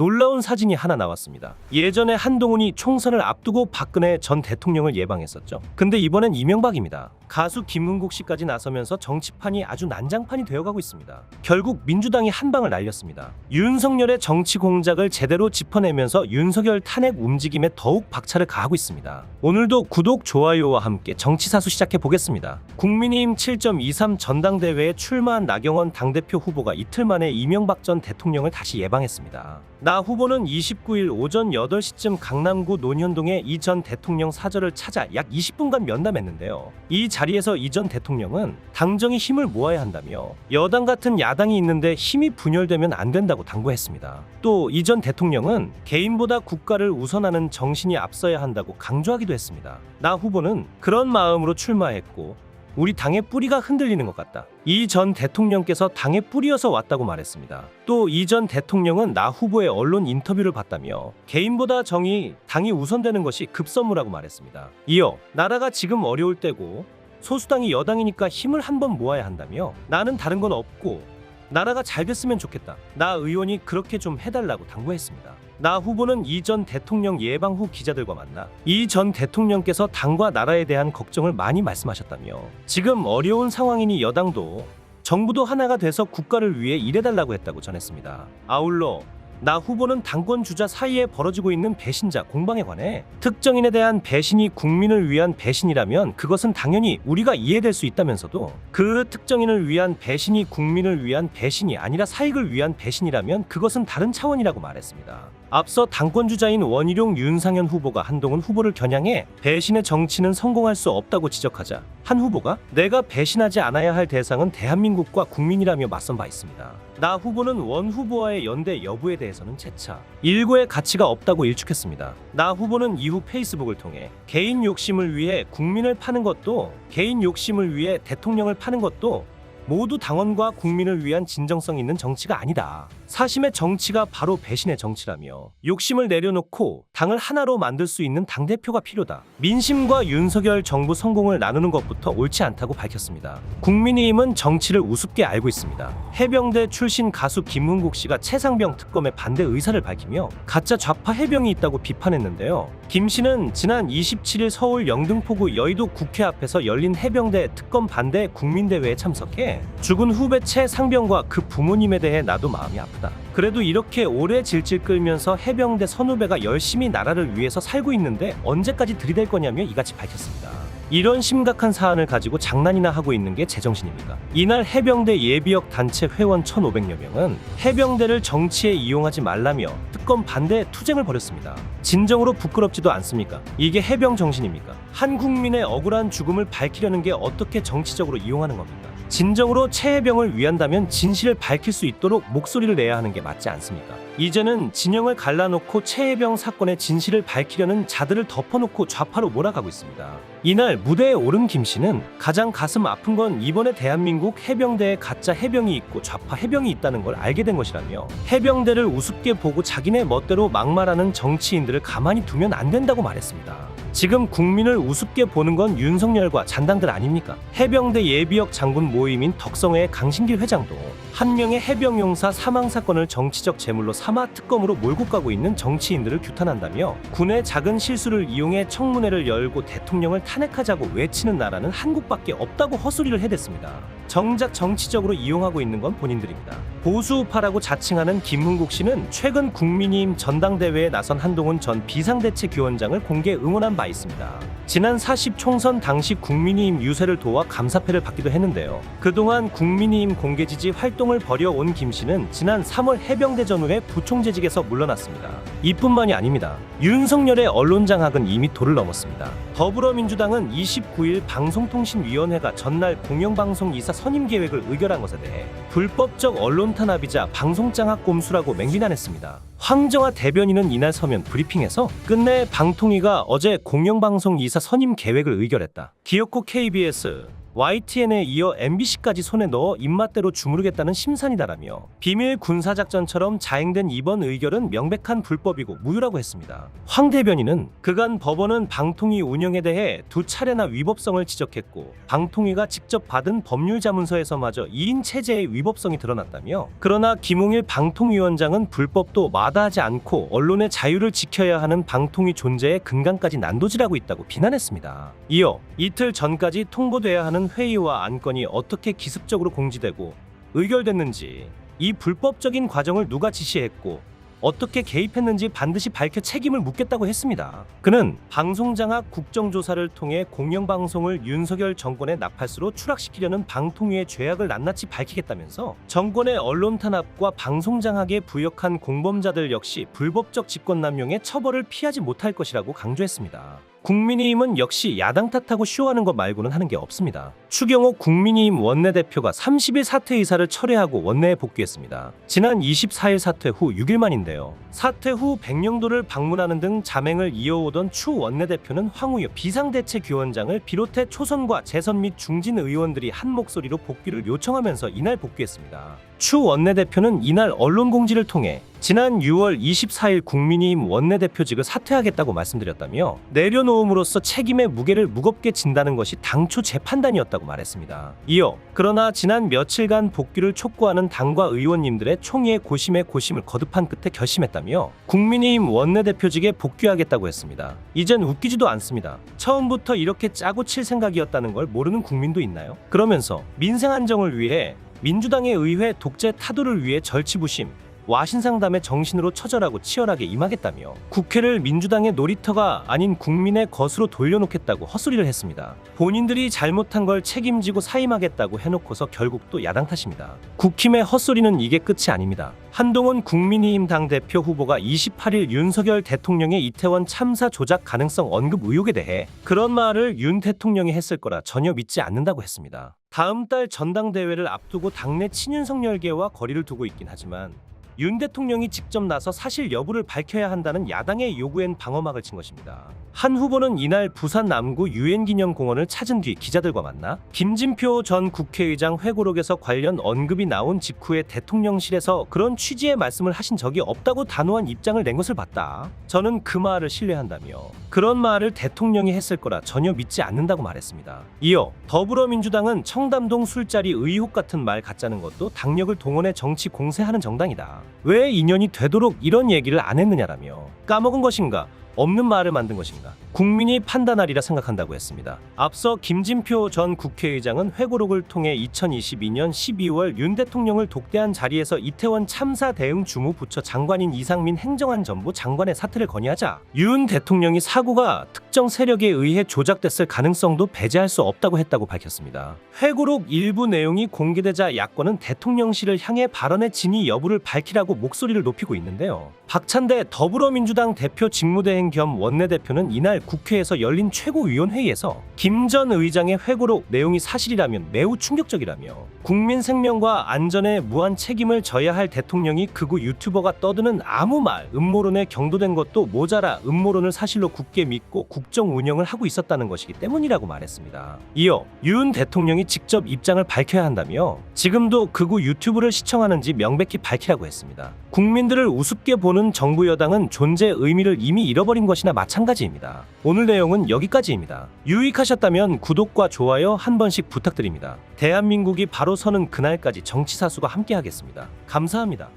놀라운 사진이 하나 나왔습니다. 예전에 한동훈이 총선을 앞두고 박근혜 전 대통령을 예방했었죠. 근데 이번엔 이명박입니다. 가수 김은국 씨까지 나서면서 정치판이 아주 난장판이 되어가고 있습니다. 결국 민주당이 한 방을 날렸습니다. 윤석열의 정치 공작을 제대로 짚어내면서 윤석열 탄핵 움직임에 더욱 박차를 가하고 있습니다. 오늘도 구독, 좋아요와 함께 정치사수 시작해 보겠습니다. 국민의힘 7.23 전당대회에 출마한 나경원 당대표 후보가 이틀 만에 이명박 전 대통령을 다시 예방했습니다. 나 후보는 29일 오전 8시쯤 강남구 논현동의 이전 대통령 사저를 찾아 약 20분간 면담했는데요. 이 자리에서 이전 대통령은 당정이 힘을 모아야 한다며 여당 같은 야당이 있는데 힘이 분열되면 안 된다고 당부했습니다. 또 이전 대통령은 개인보다 국가를 우선하는 정신이 앞서야 한다고 강조하기도 했습니다. 나 후보는 그런 마음으로 출마했고 우리 당의 뿌리가 흔들리는 것 같다. 이 전 대통령께서 당의 뿌리여서 왔다고 말했습니다. 또 이 전 대통령은 나 후보의 언론 인터뷰를 봤다며 개인보다 정의, 당이 우선되는 것이 급선무라고 말했습니다. 이어 나라가 지금 어려울 때고 소수당이 여당이니까 힘을 한번 모아야 한다며 나는 다른 건 없고 나라가 잘 됐으면 좋겠다. 나 의원이 그렇게 좀 해달라고 당부했습니다. 나 후보는 이 전 대통령 예방 후 기자들과 만나 이 전 대통령께서 당과 나라에 대한 걱정을 많이 말씀하셨다며 지금 어려운 상황이니 여당도 정부도 하나가 돼서 국가를 위해 일해달라고 했다고 전했습니다. 아울러 나 후보는 당권 주자 사이에 벌어지고 있는 배신자 공방에 관해 특정인에 대한 배신이 국민을 위한 배신이라면 그것은 당연히 우리가 이해될 수 있다면서도 그 특정인을 위한 배신이 국민을 위한 배신이 아니라 사익을 위한 배신이라면 그것은 다른 차원이라고 말했습니다. 앞서 당권 주자인 원희룡 윤상현 후보가 한동훈 후보를 겨냥해 배신의 정치는 성공할 수 없다고 지적하자 한 후보가 내가 배신하지 않아야 할 대상은 대한민국과 국민이라며 맞선 바 있습니다. 나 후보는 원 후보와의 연대 여부에 대해서는 재차 일고의 가치가 없다고 일축했습니다. 나 후보는 이후 페이스북을 통해 개인 욕심을 위해 국민을 파는 것도 개인 욕심을 위해 대통령을 파는 것도 모두 당원과 국민을 위한 진정성 있는 정치가 아니다. 사심의 정치가 바로 배신의 정치라며 욕심을 내려놓고 당을 하나로 만들 수 있는 당대표가 필요다. 민심과 윤석열 정부 성공을 나누는 것부터 옳지 않다고 밝혔습니다. 국민의힘은 정치를 우습게 알고 있습니다. 해병대 출신 가수 김은국 씨가 최상병 특검에 반대 의사를 밝히며 가짜 좌파 해병이 있다고 비판했는데요. 김 씨는 지난 27일 서울 영등포구 여의도 국회 앞에서 열린 해병대 특검 반대 국민대회에 참석해 죽은 후배 최 상병과 그 부모님에 대해 나도 마음이 아프다. 그래도 이렇게 오래 질질 끌면서 해병대 선후배가 열심히 나라를 위해서 살고 있는데 언제까지 들이댈 거냐며 이같이 밝혔습니다. 이런 심각한 사안을 가지고 장난이나 하고 있는 게 제정신입니까? 이날 해병대 예비역 단체 회원 1,500여 명은 해병대를 정치에 이용하지 말라며 특검 반대 투쟁을 벌였습니다. 진정으로 부끄럽지도 않습니까? 이게 해병 정신입니까? 한 국민의 억울한 죽음을 밝히려는 게 어떻게 정치적으로 이용하는 겁니까? 진정으로 최해병을 위한다면 진실을 밝힐 수 있도록 목소리를 내야 하는 게 맞지 않습니까? 이제는 진영을 갈라놓고 최해병 사건의 진실을 밝히려는 자들을 덮어놓고 좌파로 몰아가고 있습니다. 이날 무대에 오른 김 씨는 가장 가슴 아픈 건 이번에 대한민국 해병대에 가짜 해병이 있고 좌파 해병이 있다는 걸 알게 된 것이라며 해병대를 우습게 보고 자기네 멋대로 막말하는 정치인들을 가만히 두면 안 된다고 말했습니다. 지금 국민을 우습게 보는 건 윤석열과 잔당들 아닙니까? 해병대 예비역 장군 모임인 덕성회의 강신길 회장도 한 명의 해병용사 사망 사건을 정치적 제물로 삼아 특검으로 몰고 가고 있는 정치인들을 규탄한다며 군의 작은 실수를 이용해 청문회를 열고 대통령을 탄핵하자고 외치는 나라는 한국밖에 없다고 헛소리를 해댔습니다. 정작 정치적으로 이용하고 있는 건 본인들입니다. 보수우파라고 자칭하는 김흥국 씨는 최근 국민의힘 전당대회에 나선 한동훈 전 비상대책위원장을 공개 응원한 바 있습니다. 지난 40 총선 당시 국민의힘 유세를 도와 감사패를 받기도 했는데요. 그동안 국민의힘 공개 지지 활동을 벌여온 김 씨는 지난 3월 해병대 전 후에 부총재직에서 물러났습니다. 이뿐만이 아닙니다. 윤석열의 언론 장악은 이미 도를 넘었습니다. 더불어민주당은 29일 방송통신위원회가 전날 공영방송 이사 선임 계획을 의결한 것에 대해 불법적 언론 탄압이자 방송 장악 꼼수라고 맹비난했습니다. 황정아 대변인은 이날 서면 브리핑에서 끝내 방통위가 어제 공영방송 이사 선임 계획을 의결했다. 기어코 KBS YTN에 이어 MBC까지 손에 넣어 입맛대로 주무르겠다는 심산이다라며 비밀 군사작전처럼 자행된 이번 의결은 명백한 불법이고 무효라고 했습니다. 황 대변인은 그간 법원은 방통위 운영에 대해 두 차례나 위법성을 지적했고 방통위가 직접 받은 법률 자문서에서마저 2인 체제의 위법성이 드러났다며 그러나 김홍일 방통위원장은 불법도 마다하지 않고 언론의 자유를 지켜야 하는 방통위 존재의 근간까지 난도질하고 있다고 비난했습니다. 이어 이틀 전까지 통보돼야 하는 회의와 안건이 어떻게 기습적으로 공지되고 의결됐는지 이 불법적인 과정을 누가 지시했고 어떻게 개입했는지 반드시 밝혀 책임을 묻겠다고 했습니다. 그는 방송장악 국정조사를 통해 공영방송을 윤석열 정권의 나팔수로 추락시키려는 방통위의 죄악을 낱낱이 밝히겠다면서 정권의 언론 탄압과 방송장악에 부역한 공범자들 역시 불법적 직권남용의 처벌을 피하지 못할 것이라고 강조했습니다. 국민의힘은 역시 야당 탓하고 쇼하는 것 말고는 하는 게 없습니다. 추경호 국민의힘 원내대표가 30일 사퇴 의사를 철회하고 원내에 복귀했습니다. 지난 24일 사퇴 후 6일 만인데요. 사퇴 후 백령도를 방문하는 등 자맹을 이어오던 추 원내대표는 황우여 비상대책위원장을 비롯해 초선과 재선 및 중진 의원들이 한 목소리로 복귀를 요청하면서 이날 복귀했습니다. 추 원내대표는 이날 언론 공지를 통해 지난 6월 24일 국민의힘 원내대표직을 사퇴하겠다고 말씀드렸다며 내려놓음으로써 책임의 무게를 무겁게 진다는 것이 당초 제 판단이었다고 말했습니다. 이어 그러나 지난 며칠간 복귀를 촉구하는 당과 의원님들의 총의의 고심에 고심을 거듭한 끝에 결심했다며 국민의힘 원내대표직에 복귀하겠다고 했습니다. 이젠 웃기지도 않습니다. 처음부터 이렇게 짜고 칠 생각이었다는 걸 모르는 국민도 있나요? 그러면서 민생 안정을 위해 민주당의 의회 독재 타도를 위해 절치부심 와신상담의 정신으로 처절하고 치열하게 임하겠다며 국회를 민주당의 놀이터가 아닌 국민의 것으로 돌려놓겠다고 헛소리를 했습니다. 본인들이 잘못한 걸 책임지고 사임하겠다고 해놓고서 결국 또 야당 탓입니다. 국힘의 헛소리는 이게 끝이 아닙니다. 한동훈 국민의힘 당대표 후보가 28일 윤석열 대통령의 이태원 참사 조작 가능성 언급 의혹에 대해 그런 말을 윤 대통령이 했을 거라 전혀 믿지 않는다고 했습니다. 다음 달 전당대회를 앞두고 당내 친윤석 열개와 거리를 두고 있긴 하지만 윤 대통령이 직접 나서 사실 여부를 밝혀야 한다는 야당의 요구엔 방어막을 친 것입니다. 한 후보는 이날 부산 남구 유엔기념공원을 찾은 뒤 기자들과 만나 김진표 전 국회의장 회고록에서 관련 언급이 나온 직후에 대통령실에서 그런 취지의 말씀을 하신 적이 없다고 단호한 입장을 낸 것을 봤다. 저는 그 말을 신뢰한다며 그런 말을 대통령이 했을 거라 전혀 믿지 않는다고 말했습니다. 이어 더불어민주당은 청담동 술자리 의혹 같은 말 갖자는 것도 당력을 동원해 정치 공세하는 정당이다. 왜 인연이 되도록 이런 얘기를 안 했느냐라며 까먹은 것인가 없는 말을 만든 것인가 국민이 판단하리라 생각한다고 했습니다. 앞서 김진표 전 국회의장은 회고록을 통해 2022년 12월 윤 대통령을 독대한 자리에서 이태원 참사 대응 주무 부처 장관인 이상민 행정안 전부 장관의 사퇴를 건의하자 윤 대통령이 사고가 특정 세력에 의해 조작됐을 가능성도 배제할 수 없다고 했다고 밝혔습니다. 회고록 일부 내용이 공개되자 야권은 대통령실을 향해 발언의 진위 여부를 밝히라고 목소리를 높이고 있는데요. 박찬대 더불어민주당 대표 직무 대행 겸 원내대표는 이날 국회에서 열린 최고위원회의에서 김 전 의장의 회고록 내용이 사실이라면 매우 충격적이라며 국민 생명과 안전에 무한 책임을 져야 할 대통령이 극우 유튜버가 떠드는 아무 말 음모론에 경도된 것도 모자라 음모론을 사실로 굳게 믿고 국정 운영을 하고 있었다는 것이기 때문이라고 말했습니다. 이어 윤 대통령이 직접 입장을 밝혀야 한다며 지금도 극우 유튜브를 시청하는지 명백히 밝히라고 했습니다. 국민들을 우습게 보는 정부 여당은 존재 의미를 이미 잃어버린 것이나 마찬가지입니다. 오늘 내용은 여기까지입니다. 유익하셨다면 구독과 좋아요 한 번씩 부탁드립니다. 대한민국이 바로 서는 그날까지 정치사수가 함께하겠습니다. 감사합니다.